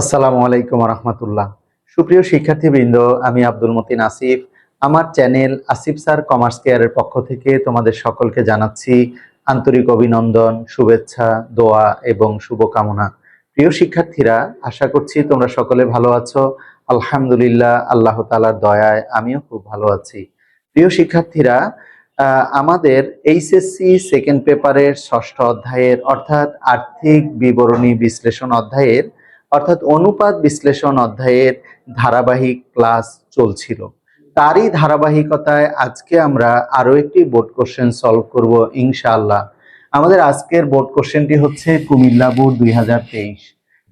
আসসালামু আলাইকুম রহমতুল্লাহ। সুপ্রিয় শিক্ষার্থীবৃন্দ, আমি আব্দুল মতিন আসিফ আমার চ্যানেল আসিফ স্যার কমার্স কেয়ারের পক্ষ থেকে তোমাদের সকলকে জানাচ্ছি আন্তরিক অভিনন্দন, শুভেচ্ছা, দোয়া এবং শুভকামনা। প্রিয় শিক্ষার্থীরা, আশা করছি তোমরা সকলে ভালো আছো। আলহামদুলিল্লাহ, আল্লাহ তালার দয়ায় আমিও খুব ভালো আছি। প্রিয় শিক্ষার্থীরা আমাদের এইচএসসি সেকেন্ড পেপারের ষষ্ঠ অধ্যায়ের অর্থাৎ আর্থিক বিবরণী বিশ্লেষণ অধ্যায়ের অর্থাৎ অনুপাত বিশ্লেষণ অধ্যায়ের ধারাবাহিক ক্লাস চলছিল। তারই ধারাবাহিকতায় আজকে আমরা আরও একটি বোর্ড কোশ্চেন সলভ করব ইনশাআল্লাহ। আমাদের আজকের বোর্ড কোশ্চেনটি হচ্ছে কুমিল্লা বোর্ড দুই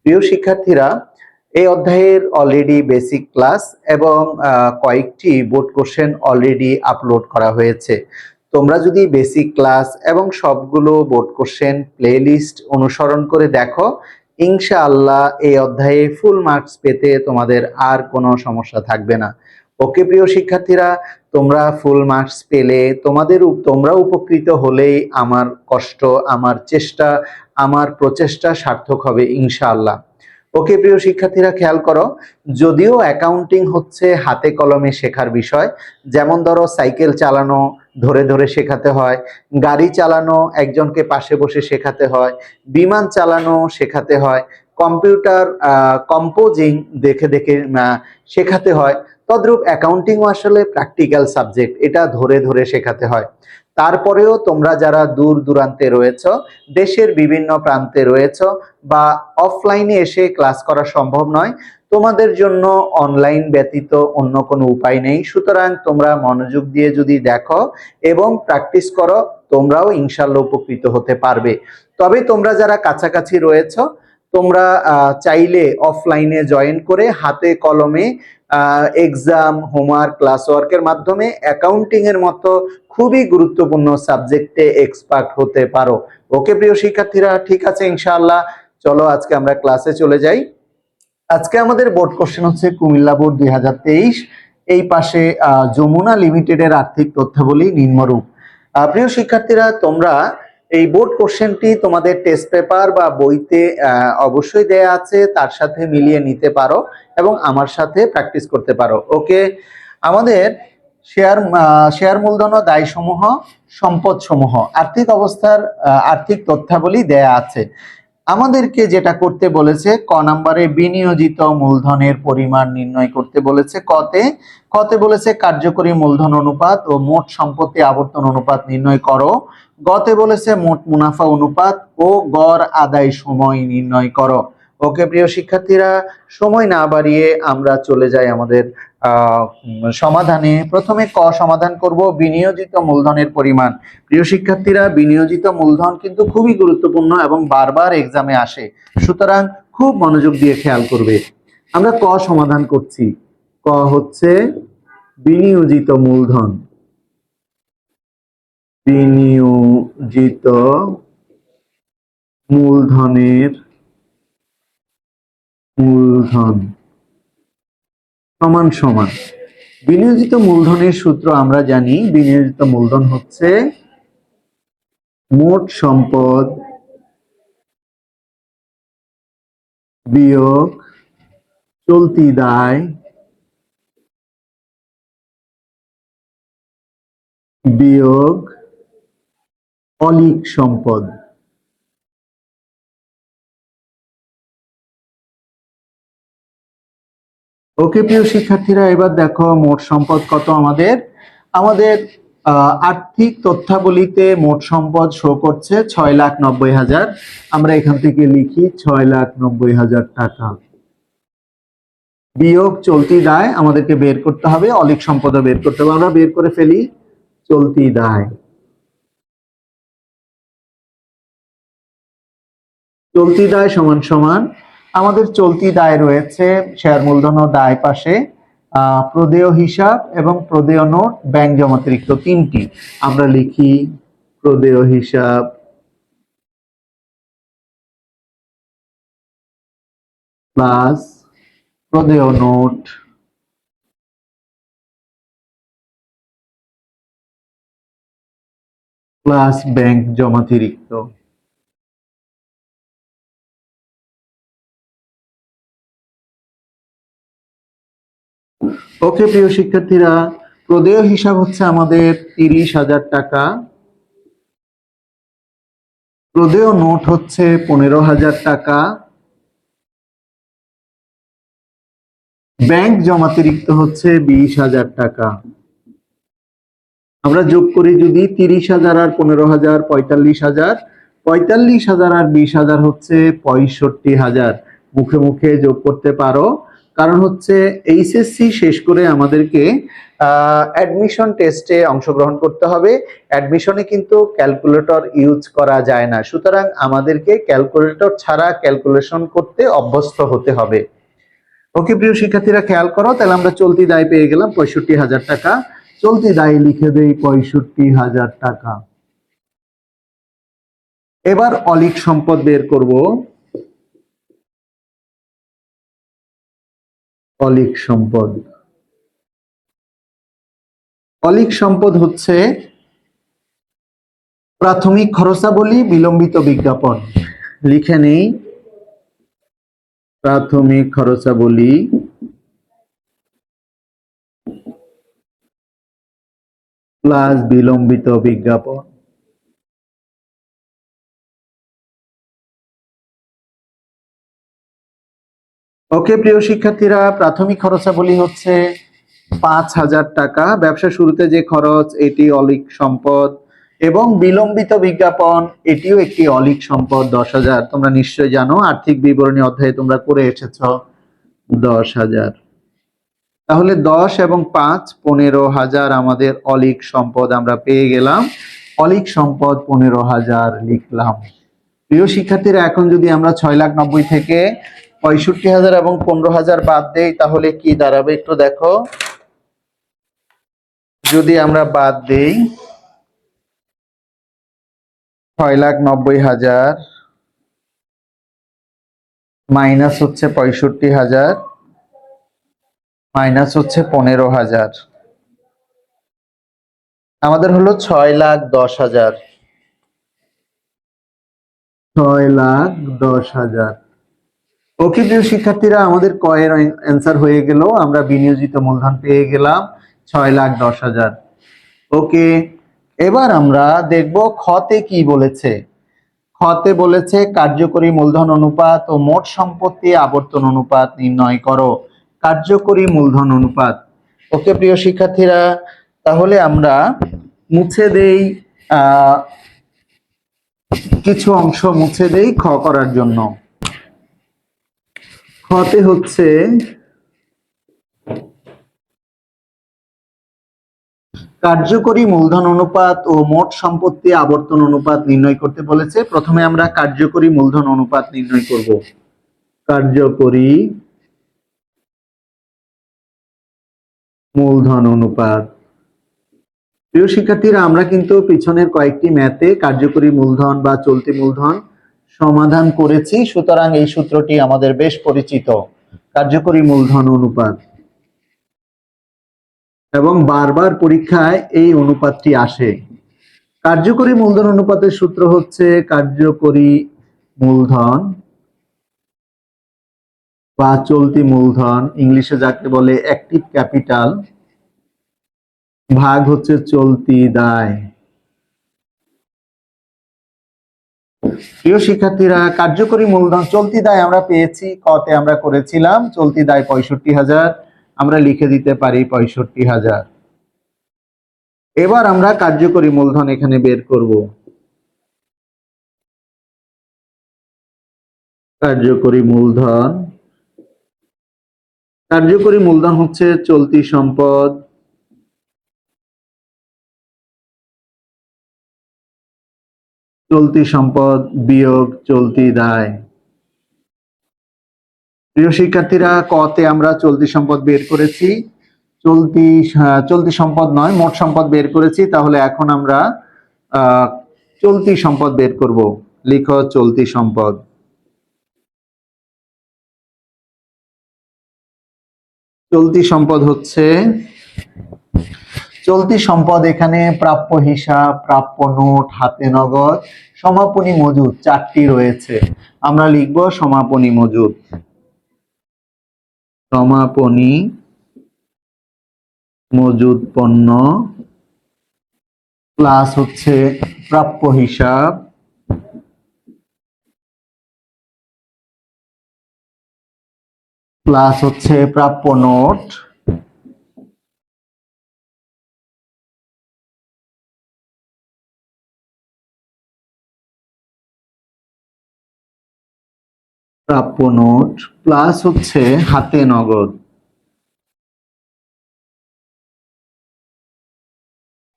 প্রিয় শিক্ষার্থীরা, এই অধ্যায়ের অলরেডি বেসিক ক্লাস এবং কয়েকটি বোর্ড কোশ্চেন অলরেডি আপলোড করা হয়েছে। তোমরা যদি বেসিক ক্লাস এবং সবগুলো বোর্ড কোশ্চেন প্লেলিস্ট অনুসরণ করে দেখো ইনশাআল্লাহ এই অধ্যায়ে ফুল মার্কস পেতে তোমাদের আর কোনো সমস্যা থাকবে না। ওকে, প্রিয় শিক্ষার্থীরা, তোমরা ফুল মার্কস পেলে তোমাদের তোমরা উপকৃত হলেই আমার কষ্ট, আমার চেষ্টা, আমার প্রচেষ্টা সার্থক হবে ইনশাআল্লাহ। ওকে প্রিয় শিক্ষার্থীরা, খেয়াল করো, যদিও অ্যাকাউন্টিং হচ্ছে হাতে কলমে শেখার বিষয়, যেমন ধরো সাইকেল চালানো ধরে ধরে শেখাতে হয়, গাড়ি চালানো একজনকে পাশে বসে শেখাতে হয়, বিমান চালানো শেখাতে হয়, কম্পিউটার কম্পোজিং দেখে দেখে শেখাতে হয়, তদ্রূপ অ্যাকাউন্টিংও আসলে প্র্যাকটিক্যাল সাবজেক্ট এটা ধরে ধরে শেখাতে হয়। তারপরেও তোমরা যারা দূর দূরান্তে রয়েছ, দেশের বিভিন্ন প্রান্তে রয়েছ বা অফলাইনে এসে ক্লাস করা সম্ভব নয়, তোমাদের জন্য অনলাইন ব্যতীত অন্য কোনো উপায় নেই। সুতরাং তোমরা মনোযোগ দিয়ে যদি দেখো এবং প্র্যাকটিস করো, তোমরাও ইনশাল্লাহ উপকৃত হতে পারবে। তবে তোমরা যারা কাছাকাছি রয়েছ তোমরা চাইলে অফলাইনে জয়েন করে হাতে কলমে এক্সাম হোমওয়ার্ক ক্লাস ওয়ার্কের মাধ্যমে অ্যাকাউন্টিং এর মতো খুবই গুরুত্বপূর্ণ সাবজেক্টে এক্সপার্ট হতে পারো। ওকে প্রিয় শিক্ষার্থীরা, ঠিক আছে ইনশাআল্লাহ। চলো আজকে আমরা ক্লাসে চলে যাই। আজকে আমাদের বোর্ড কোশ্চেন হচ্ছে কুমিল্লা বোর্ড দুই হাজার তেইশ। এই পাশে যমুনা লিমিটেডের আর্থিক তথ্যাবলী নিম্নরূপ। প্রিয় শিক্ষার্থীরা, তোমরা এই বোর্ড কোশ্চেনটি তোমাদের টেস্ট পেপার বা বইতে অবশ্যই দেয়া আছে, তার সাথে মিলিয়ে নিতে পারো এবং আমার সাথে প্র্যাকটিস করতে পারো। ওকে আমাদের শেয়ার শেয়ার মূলধন ও সম্পদ সমূহ, আর্থিক অবস্থার আর্থিক তথ্যাবলী দেয়া আছে। আমাদেরকে যেটা করতে বলেছে, ক নাম্বারে বিনিয়োজিত মূলধনের পরিমাণ নির্ণয় করতে বলেছে, কতে। কতে বলেছে কার্যকরী মূলধন অনুপাত ও মোট সম্পত্তি আবর্তন অনুপাত নির্ণয় করো। গতে বলেছে, মোট মুনাফা অনুপাত ও গড় আদায় সময় নির্ণয় করো। ওকে, প্রিয় শিক্ষার্থীরা, সময় না বাড়িয়ে আমরা চলে যাই আমাদের সমাধানে। প্রথমে ক সমাধান করব? বিনিয়োজিত মূলধনের পরিমাণ। প্রিয় শিক্ষার্থীরা, বিনিয়োজিত মূলধন কিন্তু খুবই গুরুত্বপূর্ণ এবং বারবার এক্সামে আসে। সুতরাং খুব মনোযোগ দিয়ে খেয়াল করবে। আমরা ক সমাধান করছি। ক হচ্ছে বিনিয়োজিত মূলধন। বিনিয়োজিত মূলধনের মূলধন সমান সমান। বিনিয়োজিত মূলধনের সূত্র আমরা জানি, বিনিয়োজিত মূলধন হচ্ছে মোট সম্পদ বিয়োগ চলতি দায় বিয়োগ অলিক সম্পদ। ওকে প্রিয় শিক্ষার্থীরা, এবার দেখো মোট সম্পদ কত আমাদের? আমাদের আর্থিক তথ্যাবলিতে মোট সম্পদ শো করছে ছয় লাখ নব্বই হাজার। আমরা এখান থেকে লিখি ছয় লাখ নব্বই হাজার টাকা। বিয়োগ চলতি দায় আমাদেরকে বের করতে হবে, অলিক সম্পদও বের করতে হবে। আমরা বের করে ফেলি, চলতি দায়। চলতি দায় সমান সমান। আমাদের চলতি দায় রয়েছে শেয়ার মূলধন দায় পাশে প্রদেয় হিসাব এবং প্রদেয় নোট, ব্যাংক জমাতিরিক্ত তিনটি। আমরা লিখি প্রদেয় হিসাব। প্লাস প্রদেয় নোট। প্লাস ব্যাংক জমাতিরিক্ত। ওকে প্রিয় শিক্ষার্থীরা, প্রদেয় হিসাব হচ্ছে আমাদের তিরিশ হাজার টাকা। প্রদেয় নোট হচ্ছে পনেরো হাজার টাকা। ব্যাংক জমাতিরিক্ত হচ্ছে বিশ হাজার টাকা। আমরা যোগ করি যদি তিরিশ হাজার আর পনেরো হাজার, পঁয়তাল্লিশ হাজার। পঁয়তাল্লিশ হাজার আর বিশ হাজার হচ্ছে পঁয়ষট্টি হাজার। মুখে মুখে যোগ করতে পারো। কারণ হচ্ছে এইচএসসি শেষ করে আমাদেরকে অ্যাডমিশন টেস্টে অংশগ্রহণ করতে হবে। অ্যাডমিশনে কিন্তু ক্যালকুলেটর ইউজ করা যায় না। সুতরাং আমাদেরকে ক্যালকুলেটর ছাড়া ক্যালকুলেশন করতে অভ্যস্ত হতে হবে। ওকে, প্রিয় শিক্ষার্থীরা, খেয়াল করো, তাহলে আমরা চলতি দায় পেয়ে গেলাম পঁয়ষট্টি হাজার টাকা। চলতি দায় লিখে দেই পঁয়ষট্টি হাজার টাকা। এবার অলিক সম্পদ বের করব। অলিক সম্পদ। অলিক সম্পদ হচ্ছে প্রাথমিক খরচাবলী বিলম্বিত বিজ্ঞাপন। লিখে নেই। প্রাথমিক খরচাবলী প্লাস বিলম্বিত বিজ্ঞাপন। ওকে, প্রিয় শিক্ষার্থীরা, প্রাথমিক খরচাবলী হচ্ছে পাঁচ হাজার টাকা। ব্যবসা শুরুতে যে খরচ, এটি অলিক সম্পদ। এবং বিলম্বিত বিজ্ঞাপন, এটিও একটি অলিক সম্পদ, দশ হাজার। তোমরা নিশ্চয় জানো, আর্থিক বিবরণী অধ্যায়ে তোমরা করে এসেছ, দশ হাজার। তাহলে দশ এবং পাঁচ, পনেরো হাজার আমাদের অলিক সম্পদ আমরা পেয়ে গেলাম। অলিক সম্পদ পনেরো হাজার লিখলাম। প্রিয় শিক্ষার্থীরা, এখন যদি আমরা ছয় লাখ নব্বই থেকে পঁয়ষট্টি হাজার এবং পনেরো হাজার বাদ দেই, তাহলে কি দাঁড়াবে একটু দেখো। যদি আমরা বাদ দেই, ছয় লাখ নব্বই হাজার মাইনাস হচ্ছে পঁয়ষট্টি হাজার, মাইনাস হচ্ছে পনেরো হাজার। আমাদের হলো ছয় লাখ দশ হাজার। ছয় লাখ দশ হাজার। ওকে প্রিয় শিক্ষার্থীরা আমাদের কয়ের অ্যান্সার হয়ে গেল। আমরা বিনিয়োজিত মূলধন পেয়ে গেলাম ছয় লাখ দশ হাজার। ওকে, এবার আমরা দেখব খতে কি বলেছে। খতে বলেছে, কার্যকরী মূলধন অনুপাত ও মোট সম্পত্তি আবর্তন অনুপাত নির্ণয় করো। কার্যকরী মূলধন অনুপাত। ওকে, প্রিয় শিক্ষার্থীরা, তাহলে আমরা মুছে দেই কিছু অংশ মুছে দেই খ করার জন্য। খতে হচ্ছে কার্যকরী মূলধন অনুপাত ও মোট সম্পত্তি আবর্তন অনুপাত নির্ণয় করতে বলেছে। প্রথমে আমরা কার্যকরী মূলধন অনুপাত নির্ণয় করব। কার্যকরী মূলধন অনুপাত। প্রিয় শিক্ষার্থীরা, আমরা কিন্তু পিছনের কয়েকটি ম্যাথে কার্যকরী মূলধন বা চলতি মূলধন সমাধান করেছি, সুতরাং এই সূত্রটি আমাদের বেশ পরিচিত। কার্যকরী মূলধন অনুপাত। এবং বারবার পরীক্ষায় এই অনুপাতটি আসে। কার্যকরী মূলধন অনুপাতের সূত্র হচ্ছে কার্যকরী মূলধন বা চলতি মূলধন, ইংলিশে যাকে বলে অ্যাক্টিভ ক্যাপিটাল ভাগ হচ্ছে চলতি দায়। প্রিয় শিক্ষার্থীরা, কার্যকরী মূলধন চলতি দায় আমরা পেয়েছি, কতে আমরা করেছিলাম, চলতি দায় পঁয়ষট্টি হাজার, আমরা লিখে দিতে পারি পঁয়ষট্টি হাজার। এবার আমরা কার্যকরী মূলধন এখানে বের করব। কার্যকরী মূলধন। কার্যকরী মূলধন হচ্ছে চলতি সম্পদ চলতি সম্পদ বিয়োগ চলতি দায়। প্রিয় শিক্ষার্থীরা কতে আমরা চলতি সম্পদ বের করেছি। চলতি আহ, চলতি সম্পদ নয় মোট সম্পদ বের করেছি। তাহলে এখন আমরা চলতি সম্পদ বের করব। লিখ চলতি সম্পদ। চলতি সম্পদ হচ্ছে চলতি সম্পদ এখানে প্রাপ্য হিসাব, প্রাপ্য নোট, হাতে নগদ, সমাপনী মজুদ চারটি রয়েছে। আমরা লিখব সমাপনী মজুদ। সমাপনী মজুদ পণ্য প্লাস হচ্ছে প্রাপ্য হিসাব। প্লাস হচ্ছে প্রাপ্য নোট। প্রাপ্য নোট, প্লাস হচ্ছে হাতে নগদ।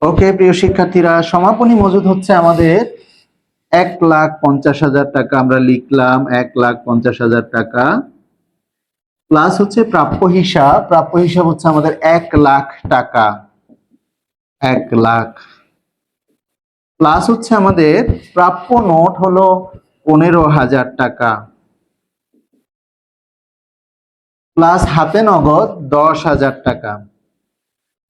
ওকে, প্রিয় শিক্ষার্থীরা, সমাপনী মজুদ হচ্ছে আমাদের এক লাখ পঞ্চাশ হাজার টাকা। আমরা লিখলাম এক লাখ পঞ্চাশ হাজার টাকা। প্লাস হচ্ছে প্রাপ্য হিসাব। প্রাপ্য হিসাব হচ্ছে আমাদের এক লাখ টাকা। এক লাখ। প্লাস হচ্ছে আমাদের প্রাপ্য নোট হলো পনেরো হাজার টাকা। প্লাস হাতে নগদ দশ হাজার টাকা।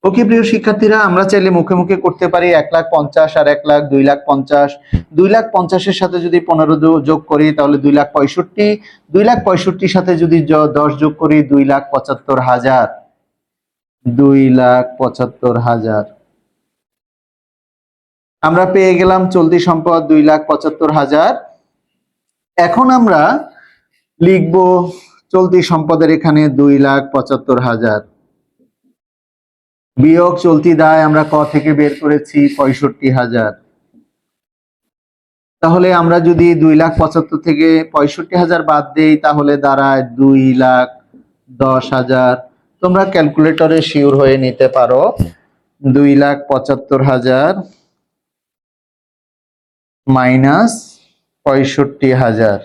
ওকে প্রিয় শিক্ষার্থীরা, আমরা চাইলে মুখে মুখে করতে পারি এক লাখ পঞ্চাশ আর এক লাখ দুই লাখ পঞ্চাশ। দুই লাখ পঞ্চাশের সাথে যদি পনেরো যোগ করি, তাহলে দুই লাখ পঁয়ষট্টি। দুই লাখ পঁয়ষট্টির সাথে যদি দশ যোগ করি, দুই লাখ পঁচাত্তর হাজার। দুই লাখ পঁচাত্তর হাজার। আমরা পেয়ে গেলাম চলতি সম্পদ দুই লাখ পঁচাত্তর হাজার। এখন আমরা লিখব চলতি সম্পদের এখানে দুই লাখ পঁচাত্তর হাজার। বিয়োগ চলতি দায় আমরা ক থেকে বের করেছি পঁয়ষট্টি হাজার। তাহলে আমরা যদি দুই লাখ পঁচাত্তর থেকে পঁয়ষট্টি হাজার বাদ দেই, তাহলে দাঁড়ায় দুই লাখ দশ হাজার। তোমরা ক্যালকুলেটরে শিওর হয়ে নিতে পারো, দুই লাখ পঁচাত্তর হাজার মাইনাস পঁয়ষট্টি হাজার।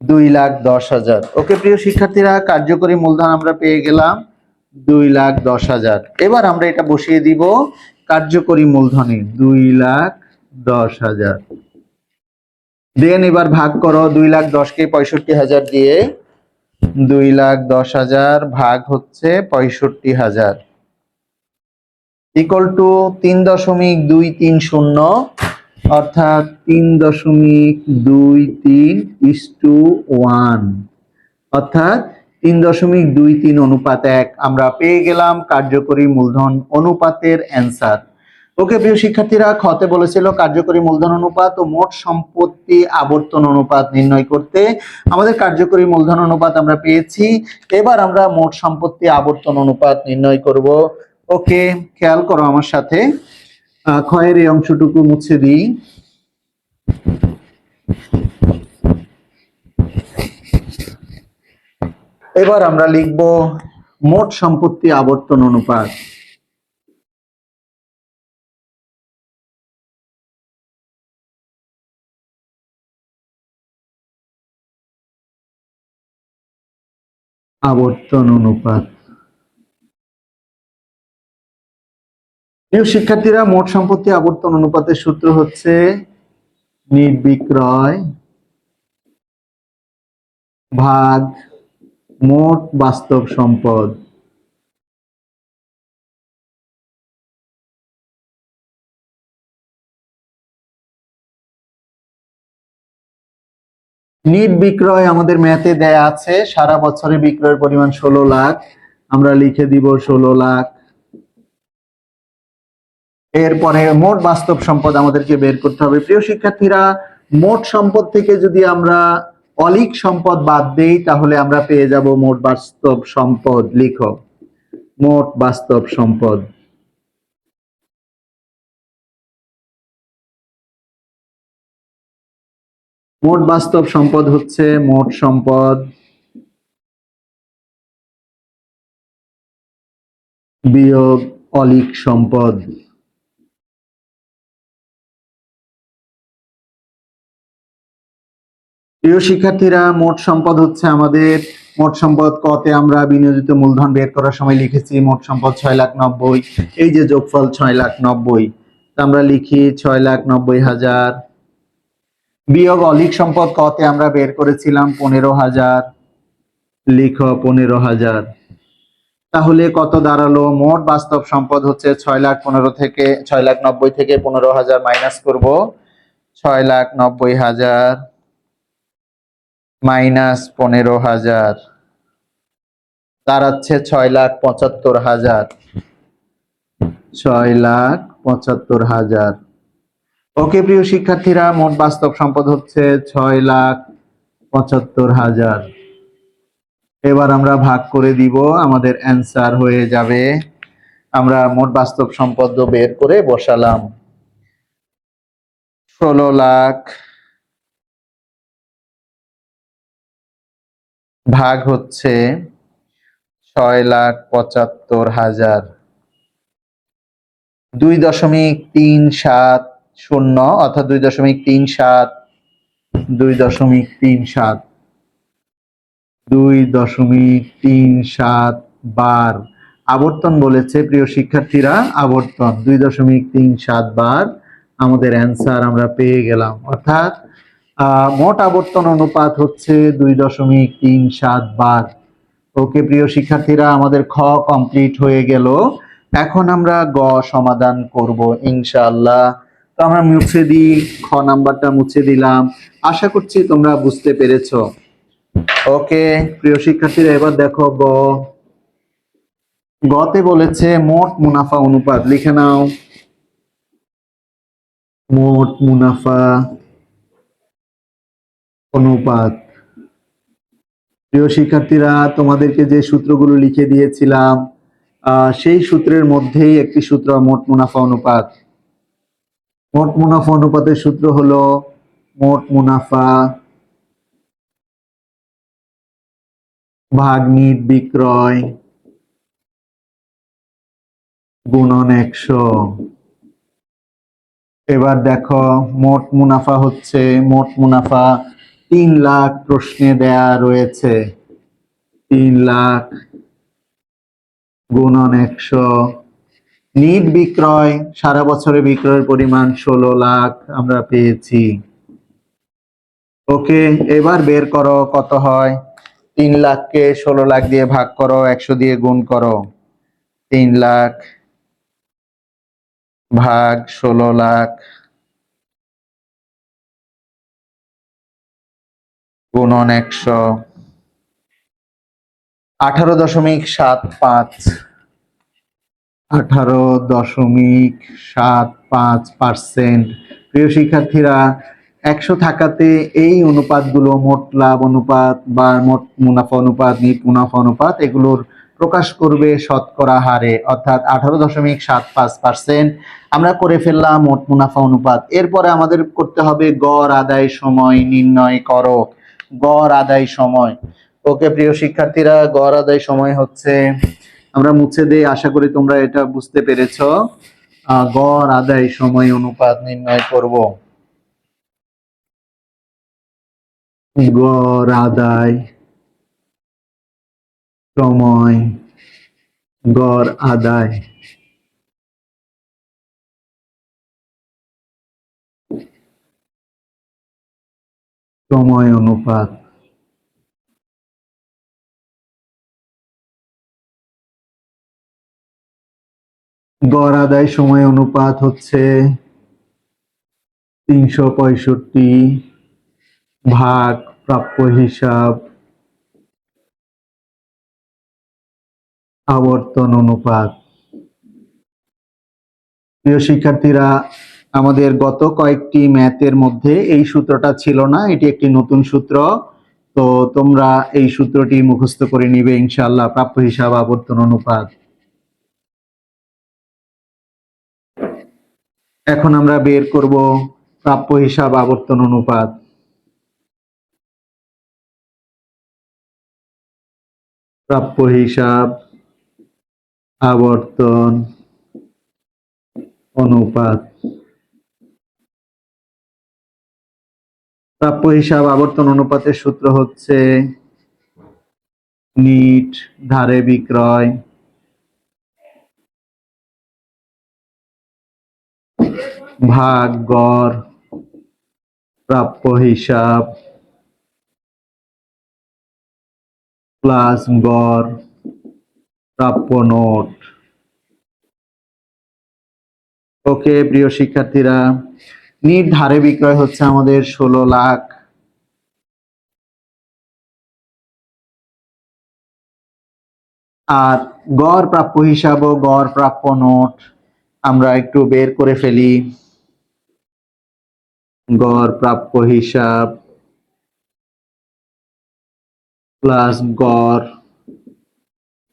দুই লাখ দশ হাজার। ওকে, প্রিয় শিক্ষার্থীরা, কার্যকরী মূলধন আমরা পেয়ে গেলাম দুই লাখ দশ হাজার। এবার আমরা এটা বসিয়ে দিব কার্যকরী মূলধনে, দুই লাখ দশ হাজার। দেন এবার ভাগ করো, দুই লাখ দশকে পঁয়ষট্টি হাজার দিয়ে দুই লাখ দশ হাজার ভাগ হচ্ছে পঁয়ষট্টি হাজার। ইকুয়াল টু তিন দশমিক দুই তিন শূন্য অর্থাৎ তিন দশমিক দুই তিন ইস টু ওয়ান অর্থাৎ তিন দশমিক দুই তিন অনুপাত এক। আমরা পেয়ে গেলাম কার্যকরী মূলধন অনুপাতের অ্যান্সার ওকে, প্রিয় শিক্ষার্থীরা খতে বলেছিল কার্যকরী মূলধন অনুপাত ও মোট সম্পত্তি আবর্তন অনুপাত নির্ণয় করতে। আমাদের কার্যকরী মূলধন অনুপাত আমরা পেয়েছি। এবার আমরা মোট সম্পত্তি আবর্তন অনুপাত নির্ণয় করব। ওকে, খেয়াল করো আমার সাথে। ক্ষয়ের এই অংশটুকু মুছে দিই। এবার আমরা লিখব মোট সম্পত্তি আবর্তন অনুপাত। আবর্তন অনুপাত। প্রিয় শিক্ষার্থীরা মোট সম্পত্তি আবর্তন অনুপাতের সূত্র হচ্ছে নির্বিক্রয় ভাগ মোট বাস্তব সম্পদ। নিট বিক্রয় আমাদের ম্যাথে দেয়া আছে, সারা বছরে বিক্রয়ের পরিমাণ ষোলো লাখ। আমরা লিখে দিব ষোলো লাখ। এরপরে মোট বাস্তব সম্পদ আমাদেরকে বের করতে হবে। প্রিয় শিক্ষার্থীরা, মোট সম্পদ থেকে যদি আমরা অলিক সম্পদ বাদ দেই, তাহলে আমরা পেয়ে যাব মোট বাস্তব সম্পদ। লিখো। মোট বাস্তব সম্পদ। মোট বাস্তব সম্পদ হচ্ছে মোট সম্পদ বিয়োগ অলিক সম্পদ। প্রিয় শিক্ষার্থীরা, মোট সম্পদ হচ্ছে আমাদের, মোট সম্পদ কতে আমরা বিনিয়োজিত মূলধন বের করার সময় লিখেছি মোট সম্পদ ছয় লাখ নব্বই, এই যে যোগফল ছয় লাখ নব্বই আমরা লিখি ছয় লাখ নব্বই হাজার। বিয়োগ অলিক সম্পদ কতে আমরা বের করেছিলাম পনেরো হাজার, লিখ পনেরো হাজার। তাহলে কত দাঁড়াল? মোট বাস্তব সম্পদ হচ্ছে ছয় লাখ পনেরো থেকে, ছয় লাখ নব্বই থেকে পনেরো হাজার মাইনাস করব, ছয় লাখ নব্বই হাজার। মাইনাস পনেরো হাজার। দাঁড়াচ্ছে ছয় লাখ পঁচাত্তর হাজার। ছয় লাখ পঁচাত্তর হাজার। ওকে, প্রিয় শিক্ষার্থীরা, মোট বাস্তব সম্পদ হচ্ছে ছয় লাখ পঁচাত্তর হাজার। এবার আমরা ভাগ করে দিব, আমাদের অ্যান্সার হয়ে যাবে। আমরা মোট বাস্তব সম্পদ বের করে বসালাম। ষোলো লাখ ভাগ হচ্ছে ছয় লাখ পঁচাত্তর হাজার দুই দশমিক তিন সাত শূন্য অর্থাৎ দুই দশমিক তিন সাত, দুই দশমিক তিন সাত, দুই দশমিক তিন সাত বার আবর্তন বলেছে প্রিয় শিক্ষার্থীরা, আবর্তন, দুই দশমিক তিন সাত বার আমাদের অ্যান্সার আমরা পেয়ে গেলাম। অর্থাৎ মোট আবর্তন অনুপাত হচ্ছে দুই দশমিক তিন সাত বার। ওকে, প্রিয় শিক্ষার্থীরা, আমাদের খ কমপ্লিট হয়ে গেল। এখন আমরা গ সমাধান করব, ইনশাআল্লাহ। তো আমরা মুছে দিই, খ নাম্বারটা মুছে দিলাম। আশা করছি তোমরা বুঝতে পেরেছ। ওকে, প্রিয় শিক্ষার্থীরা, এবার দেখো গ। গতে বলেছে মোট মুনাফা অনুপাত, লিখে নাও। মোট মুনাফা অনুপাত। প্রিয় শিক্ষার্থীরা, তোমাদেরকে যে সূত্রগুলো লিখে দিয়েছিলাম সেই সূত্রের মধ্যেই একটি সূত্র মোট মুনাফা অনুপাত। মোট মুনাফা অনুপাতের সূত্র হলো মোট মুনাফা ভাগ বিক্রয় গুণন একশো। এবার দেখো, মোট মুনাফা হচ্ছে, মোট মুনাফা তিন লাখ প্রশ্নে দেয়া রয়েছে। তিন লাখ গুণন একশো। নিট বিক্রয়, সারা বছরে বিক্রয়ের পরিমাণ ষোলো লাখ আমরা পেয়েছি। ওকে, এবার বের করো কত হয়। তিন লাখকে ষোলো লাখ দিয়ে ভাগ করো, একশো দিয়ে গুণ করো। তিন লাখ ভাগ ষোলো লাখ। গুণন একশো আঠারো দশমিক সাত পাঁচ। আঠারো দশমিক সাত পাঁচ পার্সেন্ট। প্রিয় শিক্ষার্থীরা, একশো থাকাতে এই অনুপাতগুলো মোট লাভ অনুপাত বা মোট মুনাফা অনুপাত, নিট মুনাফা অনুপাত, এগুলোর প্রকাশ করবে শতকরা হারে, অর্থাৎ আঠারো দশমিক সাত পাঁচ পার্সেন্ট। আমরা করে ফেললাম মোট মুনাফা অনুপাত। এরপরে আমাদের করতে হবে গড় আদায় সময় নির্ণয় করো। গড় আদায় সময়। ওকে প্রিয় শিক্ষার্থীরা, গড় আদায় সময় হচ্ছে, আমরা মুছে দেই, আশা করি তোমরা এটা বুঝতে পেরেছ। গড় আদায় সময় অনুপাত নির্ণয় করব। গড় আদায় সময়, গড় আদায় সময় অনুপাত। গড় আদায় সময় অনুপাত হচ্ছে তিনশো পঁয়ষট্টি ভাগ প্রাপ্য হিসাব আবর্তন অনুপাত। প্রিয় শিক্ষার্থীরা আমাদের গত কয়েকটি ম্যাথের মধ্যে এই সূত্রটা ছিল না, এটি একটি নতুন সূত্র। তো তোমরা এই সূত্রটি মুখস্থ করে নিবে, ইনশাআল্লাহ, প্রাপ্য হিসাব আবর্তন অনুপাত। এখন আমরা বের করব প্রাপ্য হিসাব আবর্তন অনুপাত। প্রাপ্য হিসাব আবর্তন অনুপাত। প্রাপ্য হিসাব আবর্তন অনুপাতের সূত্র হচ্ছে নিট ধারে বিক্রয়। ভাগ গড় প্রাপ্য হিসাব প্লাস গড় প্রাপ্য নোট। ওকে, প্রিয় শিক্ষার্থীরা নিট ধারে বিক্রয় হচ্ছে আমাদের ষোলো লাখ। আর গড় প্রাপ্য হিসাব ও গড় প্রাপ্য নোট আমরা একটু বের করে ফেলি। গড় প্রাপ্য হিসাব প্লাস গড়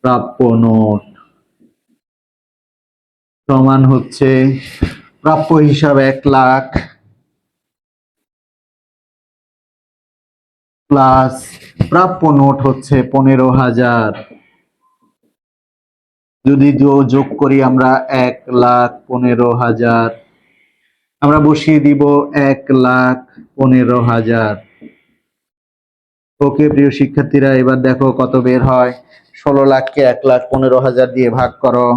প্রাপ্য নোট সমান হচ্ছে প্রাপ্য হিসাব এক লাখ প্লাস প্রাপ্য নোট হচ্ছে পনেরো হাজার। যদি যোগ করি আমরা এক লাখ পনেরো হাজার। আমরা বসিয়ে দিব এক লাখ পনেরো হাজার। ওকে, প্রিয় শিক্ষার্থীরা, এবার দেখো কত বের হয়। ষোলো লাখকে এক লাখ পনেরো হাজার দিয়ে ভাগ করো।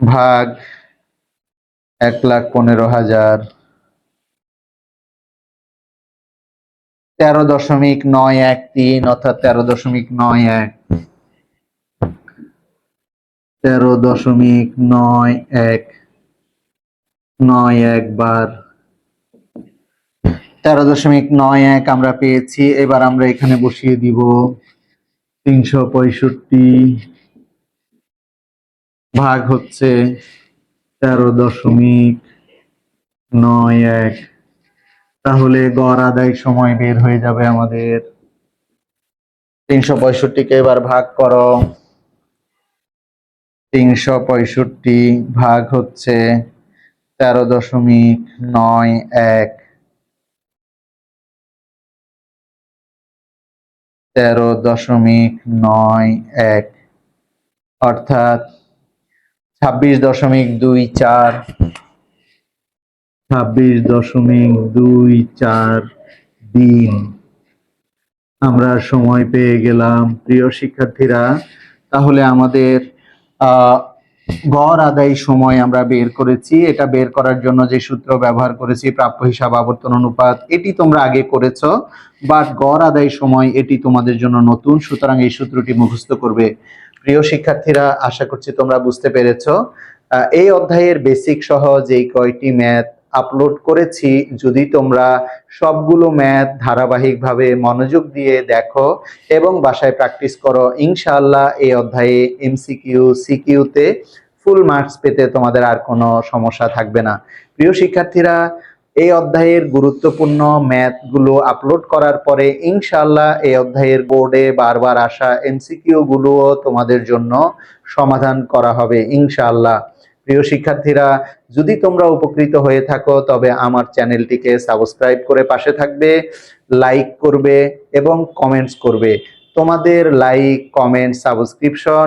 ভাগ এক লাখ পনেরো হাজার তেরো দশমিক নয় এক তিন অর্থাৎ তেরো দশমিক নয় এক। তেরো দশমিক নয় এক নয় এক বার। তেরো দশমিক নয় এক আমরা পেয়েছি। এবার আমরা এখানে বসিয়ে দিব তিনশো পঁয়ষট্টি। ভাগ হচ্ছে তেরো দশমিক নয় এক। তাহলে গড় আদায় সময় বের হয়ে যাবে আমাদের। তিনশো পঁয়ষট্টিকে এবার ভাগ করো। তিনশো পঁয়ষট্টি ভাগ হচ্ছে তেরো দশমিক নয় এক। তেরো দশমিক নয় এক। অর্থাৎ ছাব্বিশ দশমিক দুই চার। ছাব্বিশ দশমিক দুই চার দিন। আমরা সময় পেয়ে গেলাম, প্রিয় শিক্ষার্থীরা। তাহলে আমাদের গড় আদায় সময় আমরা বের করেছি। এটা বের করার জন্য যে সূত্র ব্যবহার করেছি, প্রাপ্য হিসাব আবর্তন অনুপাত, এটি তোমরা আগে করেছ। বাট গড় আদায় সময় এটি তোমাদের জন্য নতুন। সুতরাং এই সূত্রটি মুখস্থ করবে। প্রিয় শিক্ষার্থীরা, আশা করছি তোমরা বুঝতে পেরেছ। এই অধ্যায়ের বেসিক সহ যেই কয়টি ম্যাথ আপলোড করেছি, যদি তোমরা সবগুলো ম্যাথ ধারাবাহিকভাবে মনোযোগ দিয়ে দেখো এবং বাসায় প্র্যাকটিস করো, ইনশাআল্লাহ এই অধ্যায়ে এমসিকিউ সিকিউতে ফুল মার্কস পেতে তোমাদের আর কোনো সমস্যা থাকবে না। প্রিয় শিক্ষার্থীরা এই অধ্যায়ের গুরুত্বপূর্ণ ম্যাথগুলো আপলোড করার পরে ইনশাল্লাহ এই অধ্যায়ের বোর্ডে বারবার আসা এমসিকিউ গুলোও তোমাদের জন্য সমাধান করা হবে ইনশাআল্লাহ। প্রিয় শিক্ষার্থীরা, যদি তোমরা উপকৃত হয়ে থাকো, তবে আমার চ্যানেলটিকে সাবস্ক্রাইব করে পাশে থাকবে লাইক করবে এবং কমেন্টস করবে। তোমাদের লাইক কমেন্ট সাবস্ক্রিপশন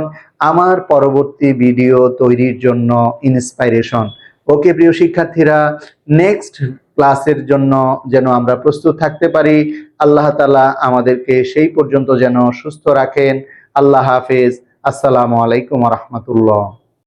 আমার পরবর্তী ভিডিও তৈরির জন্য ইন্সপাইরেশন ওকে, প্রিয় শিক্ষার্থীরা নেক্সট ক্লাসের জন্য যেন আমরা প্রস্তুত থাকতে পারি, আল্লাহ তালা আমাদেরকে সেই পর্যন্ত যেন সুস্থ রাখেন। আল্লাহ হাফেজ। আসসালামু আলাইকুম রহমতুল্লাহ।